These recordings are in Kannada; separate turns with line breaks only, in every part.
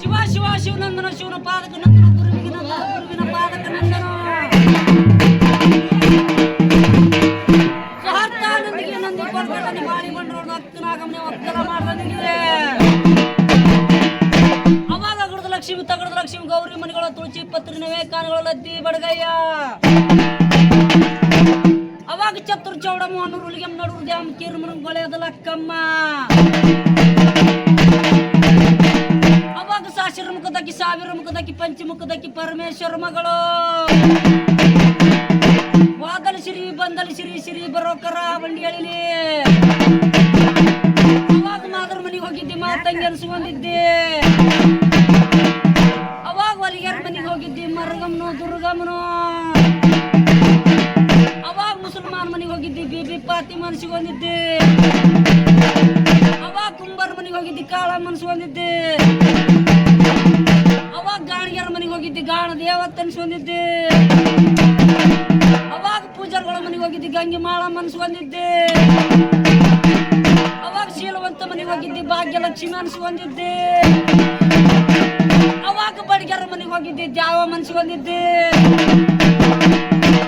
ಶಿವ ಶಿವ ಶಿವನಂದನ ಶಿವನ ಪಾದಕ, ನಂದನ ಗುರುವಿಗೆ ನಂದ ಗುರುವಿನ ಪಾದಕ, ನಂದನ. ನಂದಿ ಅವಾಗ ಗುಡದ ಲಕ್ಷ್ಮಿ ತಗಡದ ಲಕ್ಷ್ಮಿ, ಗೌರಿ ಮನೆಗಳ ತುಳಸಿ, ಪತ್ರ ನವೇ ಕಾನುಗಳ ಲದ್ದಿ, ಬಡಗಯ್ಯ. ಅವಾಗ ಚತುರ್ ಚೌಡಮ್ಮ ಅನ್ನೂರು ಉಳಿಗೆ ನಡುರು ದ್ಯಾಮ್ ಕೀರ್ಮನ ಗೊಳೆಯದ ಲಕ್ಕಮ್ಮ ಅವಾಗ ಸಾಶಿರ ಮುಖದಾಕಿ, ಸಾವಿರ ಮುಖದಕ್ಕಿ ಪಂಚಮುಖದಕ್ಕಿ ಪರಮೇಶ್ವರ ಮಗಳು. ವಾದಲ್ ಸಿರಿ, ಬಂದಲ್ ಸಿರಿ ಸಿರಿ ಬರೋಕರ ಬಂಡಿ ಎಳಿಲಿ. ಅವಾಗ ಮಾದ್ರ ಮನೆಗೆ ಹೋಗಿದ್ದೆ ಮಾತಂಗಿ ಅನ್ಸ್ಕೊಂಡಿದ್ದೆ ಅವಾಗ ಹೊಲಿಗೆರ ಮನೆಗೆ ಹೋಗಿದ್ದೆ, ಮರಗಮ್ನು ದುರ್ಗಮ್ಮನು ಅವಾಗ ಮುಸಲ್ಮಾನ್ ಮನೆಗೆ ಹೋಗಿದ್ದೆ, ಬಿಬಿ ಪಾತಿ ಮನ್ಸಿಗೊಂದಿದ್ದೆ ಅವಾಗ ಕುಂಬಾರ ಮನೆಗೆ ಹೋಗಿದ್ದಿ, ಕಾಳ ಮನ್ಸ್ಕೊಂಡಿದ್ದೆ ಅವಾಗ ಗಾಣಿಗೆರ ಮನೆಗೆ ಹೋಗಿದ್ದಿ, ಗಾಣ ದೇವತ್ತ ಅನ್ಸ್ಕೊಂಡಿದ್ದೆ ಅವಾಗ ಪೂಜಾರ್ಗಳ ಮನೆಗೆ ಹೋಗಿದ್ದಿ, ಗಂಗೆ ಮಾಳ ಮನಸ್ಸು ಬಂದಿದ್ದೆ ಅವಾಗ ಶೀಲವಂತ ಮನೆಗೆ ಹೋಗಿದ್ದಿ, ಭಾಗ್ಯಲಕ್ಷ್ಮಿ ಅನ್ಸ್ಕೊಂಡಿದ್ದೆ ಅವಾಗ ಬಡಿಗೆರ ಮನೆಗೆ ಹೋಗಿದ್ದೆ, ಜಾವ ಮನ್ಸು ಬಂದಿದ್ದೆ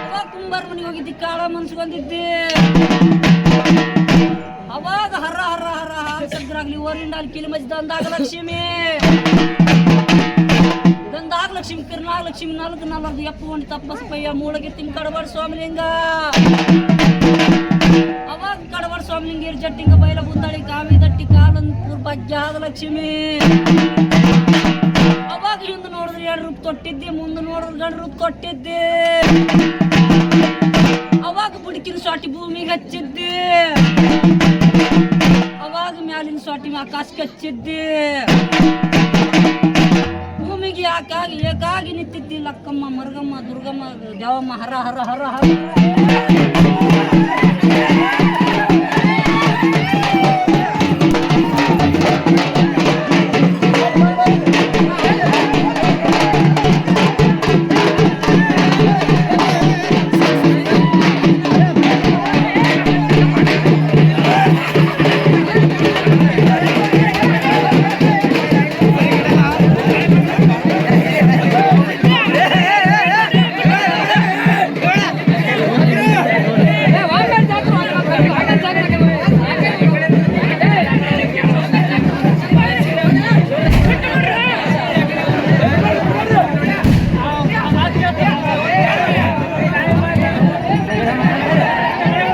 ಅವಾಗ ಕುಂಬಾರ ಮನೆಗೆ ಹೋಗಿದ್ದೆ, ಕಾಳ ಮನ್ಸು ಹರ ಹರ ಓರಿಂದ ಕಿಲಿ ಮಜ್ಜ ದಂದಾಗ ಲಕ್ಷ್ಮಿ ದಂದಾಗ ಲಕ್ಷ್ಮಿ ಕಿರ್ನಾಗ ಲಕ್ಷ್ಮಿ ನಾಲ್ಕು ನಾಲ್ಕು ಎಪ್ಪ ಒಂದು ಮೂಳಗೆ ತಿಂಗ್ ಕಡಬಾಡ ಸ್ವಾಮಿಲಿಂಗ. ಅವಾಗ ಕಡಬಾಡ ಸ್ವಾಮಿಲಿಂಗ ಇರ್ ಜಟ್ಟಿಂಗ ಬೈಲ ಬುದ್ದಾಳಿ ಕಾವಿ ದಟ್ಟಿ ಕಾಲಂಪುರ್ ಭಾಗ್ಯ ಆದ ಲಕ್ಷ್ಮಿ ಅವಾಗ ಹಿಂದೆ ನೋಡಿದ್ರೆ ಎರಡು ರೂಪ ತೊಟ್ಟಿದ್ದೆ, ಮುಂದೆ ನೋಡಿದ್ರೆ ಗಂಡು ರೂಪ ತೊಟ್ಟಿದ್ದೆ. ಅವಾಗ ಬುಡಕಿನ ಸಾಟಿ ಭೂಮಿಗೆ ಹಚ್ಚಿದ್ದೆ. ಅವಾಗ ಮ್ಯಾಲಿನ ಸ್ವಾಟಿ ಆಕಾಶ ಕಚ್ಚಿದ್ದೆ ಭೂಮಿಗೆ ಯಾಕಾಗಿ ಏಕಾಗಿ ನಿಂತಿದ್ದಿ ಲಕ್ಕಮ್ಮ, ಮರಗಮ್ಮ, ದುರ್ಗಮ್ಮ, ದೇವಮ್ಮ, ಹರ ಹರ ಹರ ಹರ.